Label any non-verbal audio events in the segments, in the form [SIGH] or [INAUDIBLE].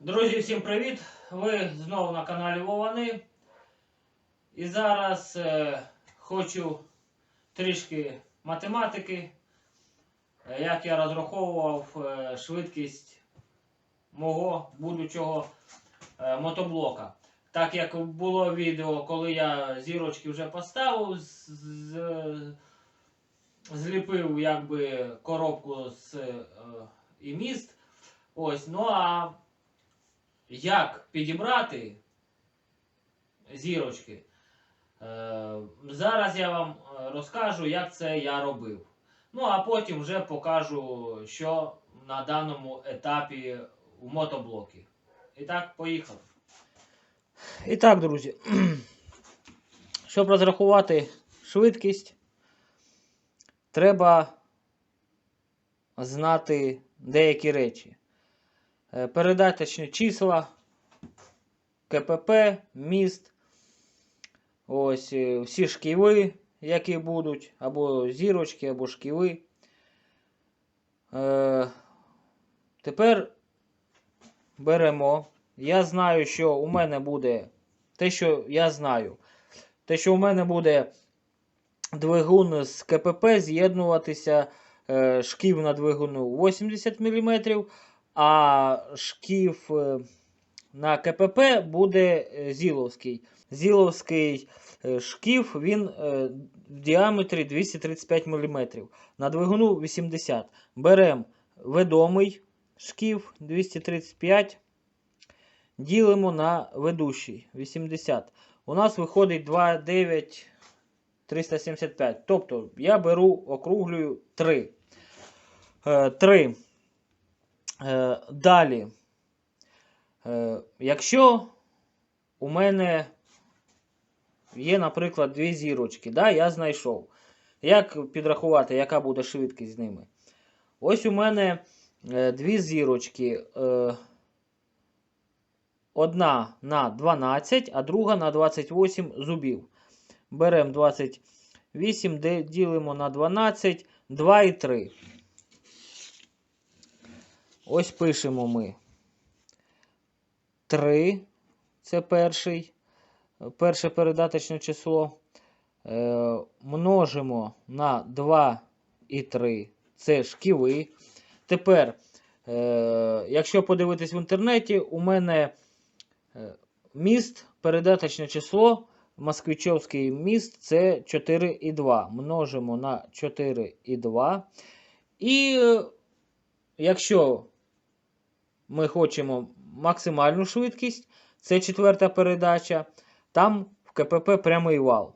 Друзі, всім привіт! Ви знову на каналі Вовани. І зараз е, хочу трішки математики, Е, як я розраховував е, швидкість мого будучого е, мотоблока. Так як було відео, коли я зірочки вже поставив, з, з- зліпив якби коробку з е, і міст. Ось, ну а як підібрати зірочки. Е, зараз я вам е, розкажу, як це я робив. Ну, а потім вже покажу, що на даному етапі у мотоблокі. І так, поїхали. І так, друзі. [CLEARS THROAT] Щоб розрахувати швидкість, треба знати деякі речі. Е, передаточні числа, КПП, міст, ось е, всі шківи, які будуть, або зірочки, або шківи. Е, тепер беремо. Я знаю, що у мене буде те, що я знаю. Те, що у мене буде двигун з КПП з'єднуватися шків на двигуну 80 мм, а шків е, на КПП буде е, Зіловський. Зіловський е, шків він в діаметрі 235 мм. На двигуну 80 Беремо ведомий шків 235, ділимо на ведущий 80. У нас виходить 2,9 375. Тобто я беру, округлюю 3. 3. Е, Далі. Е, Якщо у мене є, наприклад, дві зірочки, да, я знайшов. Як підрахувати, яка буде швидкість з ними? Ось у мене е, дві зірочки. Одна на 12, а друга на 28 зубів. Беремо 28, де ділимо на 12, 2 і 3. Ось пишемо ми 3. Це перший, перше передаточне число. Е, множимо на 2 і 3. Це шківи. Тепер, е, якщо подивитись в інтернеті, у мене е, міст, передаточне число, Москвичовський міст це 4,2. Множимо на 4,2. І е, якщо ми хочемо максимальну швидкість, це четверта передача, там в КПП прямий вал.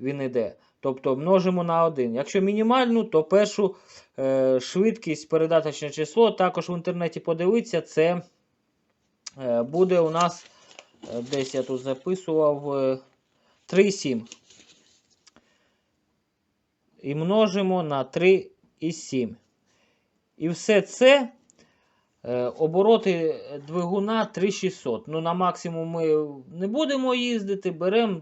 Він іде. Тобто множимо на 1. Якщо мінімальну, то першу е, швидкість, передаточне число, також в інтернеті подивитися, це е, буде у нас, е, десь я тут записував, е, 3,7. І множимо на 3,7. І все це обороти двигуна 3600. Ну, на максимум ми не будемо їздити, беремо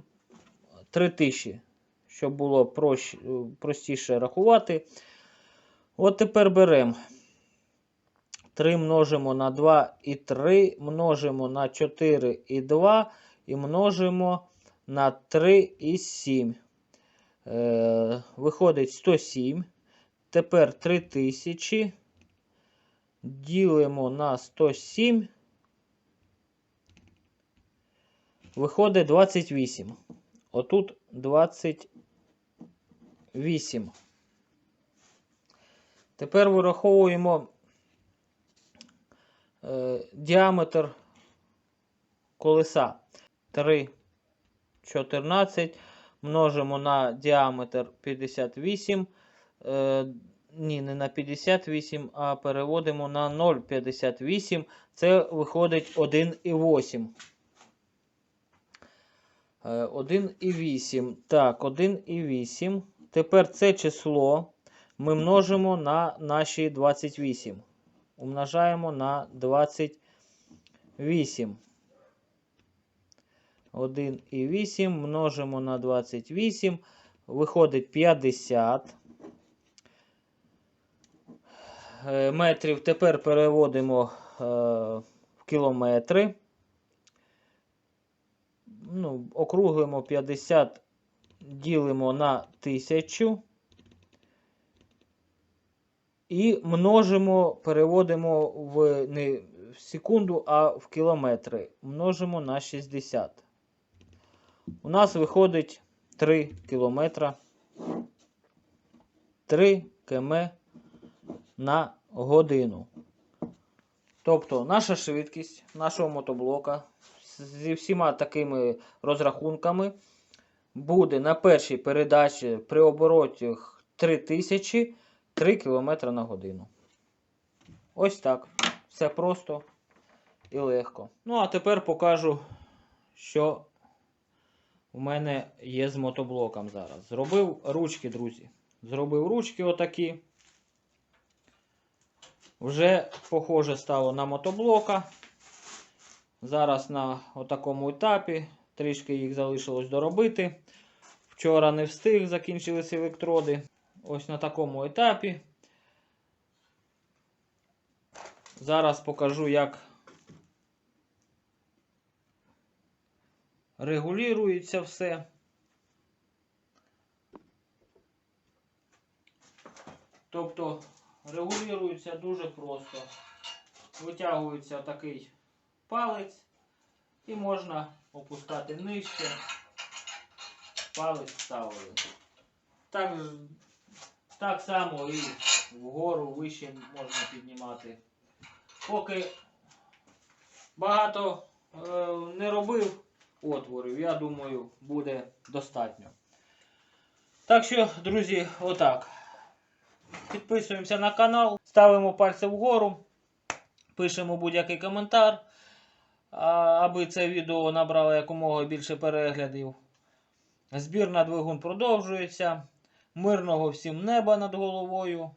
3000, щоб було проще, простіше рахувати. От тепер беремо 3 множимо на 2 і 3, множимо на 4 і 2 і множимо на 3 і 7. Е, виходить 107. Тепер 3000. Ділимо на 107. Виходить 28. Отут 28. Тепер вираховуємо е, діаметр колеса 3, 14. Множимо на діаметр 58. Е, ні, не на 58, а переводимо на 0,58. Це виходить 1,8. Е, 1,8. Так, 1,8. Tепер це число ми множимо на наші 28. Умножаємо на 28. 1,8 множимо на 28. Виходить 50 е, метрів. Тепер переводимо е, в кілометри. Ну, округлимо 50, ділимо на 1000. І множимо, переводимо в не в секунду, а в кілометри. Множимо на 60. У нас виходить 3 кілометра. 3 км на годину. Тобто наша швидкість нашого мотоблока зі всіма такими розрахунками буде на першій передачі при обороті 3000 3 км на годину. Ось так. Все просто і легко. Ну, а тепер покажу, що у мене є з мотоблоком зараз. Зробив ручки, друзі. Зробив ручки отакі. Вже похоже стало на мотоблока. Зараз на отакому етапі. Трішки їх залишилось доробити. Вчора не встиг, закінчились електроди. Ось на такому етапі. Зараз покажу, як регулюється все. Тобто регулюється дуже просто. Витягується такий палець і можна опускати нижче. Палець ставили. Так, так само і вгору вище можна піднімати. Поки багато е, не робив отворів, я думаю, буде достатньо. Так що, друзі, отак. Підписуємося на канал, ставимо пальці вгору, пишемо будь-який коментар, аби це відео набрало якомога більше переглядів. Збір на двигун продовжується. Мирного всім неба над головою.